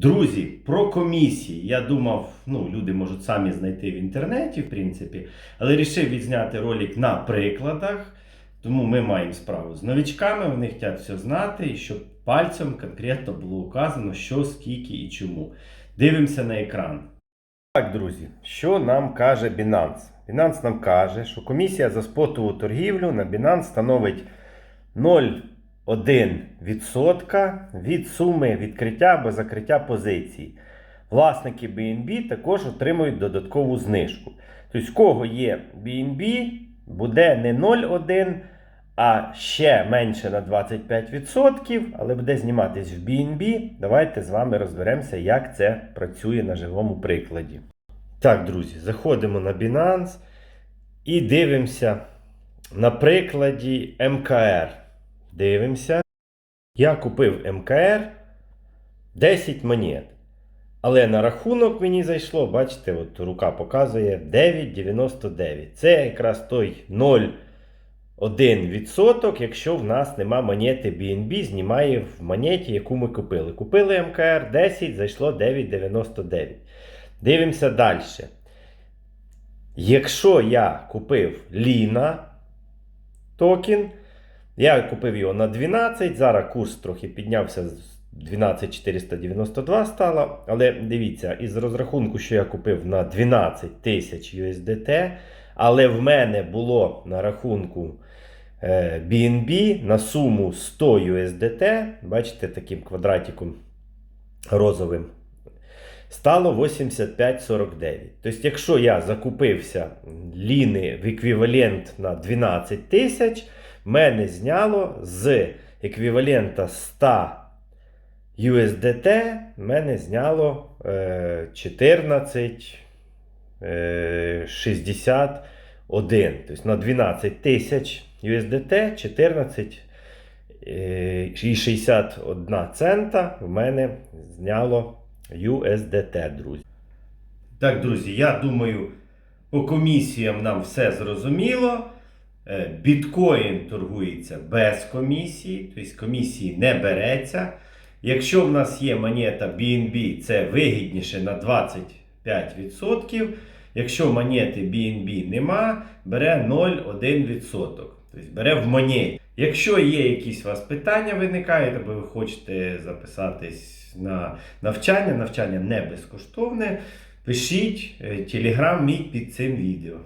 Друзі, про комісії. Я думав, ну, люди можуть самі знайти в інтернеті, в принципі, але вирішив відзняти ролик на прикладах. Тому ми маємо справу з новичками, вони хочуть все знати, і щоб пальцем конкретно було указано, що, скільки і чому. Дивимося на екран. Так, друзі, що нам каже Binance? Binance нам каже, що комісія за спотову торгівлю на Binance становить 0,1% від суми відкриття або закриття позицій. Власники BNB також отримують додаткову знижку. Тобто, кого є BNB, буде не 0,1, а ще менше на 25%, але буде зніматись в BNB. Давайте з вами розберемося, як це працює на живому прикладі. Так, друзі, заходимо на Binance і дивимося на прикладі МКР. Дивимося. Я купив МКР 10 монет. Але на рахунок мені зайшло, бачите, от рука показує 9,99. Це якраз той 0,1%, якщо в нас нема монети BNB, знімає в монеті, яку ми купили. Купили МКР 10, зайшло 9,99. Дивимося далі. Якщо я купив Ліна токен, я купив його на 12, зараз курс трохи піднявся з 12492 стало. Але дивіться, із розрахунку, що я купив на 12 тисяч USDT, але в мене було на рахунку е, BNB на суму 100 USDT, бачите, таким квадратиком розовим. Стало 85,49. Тобто, якщо я закупився ліни в еквівалент на 12 тисяч, мене зняло з еквівалента 100 USDT, мене зняло е, 14 е, 61. Тобто на 12 тисяч USDT 14 е, і 61 цента в мене зняло USDT, друзі. Так, друзі, я думаю, по комісіям нам все зрозуміло. Е, Біткоін торгується без комісії, тобто комісії не береться. Якщо в нас є монета BNB, це вигідніше на 25%. Якщо монети BNB нема, бере 0,1%. Тобто бере в монеті. Якщо є якісь у вас питання виникають, або ви хочете записатись на навчання, навчання не безкоштовне, пишіть телеграм мій під цим відео.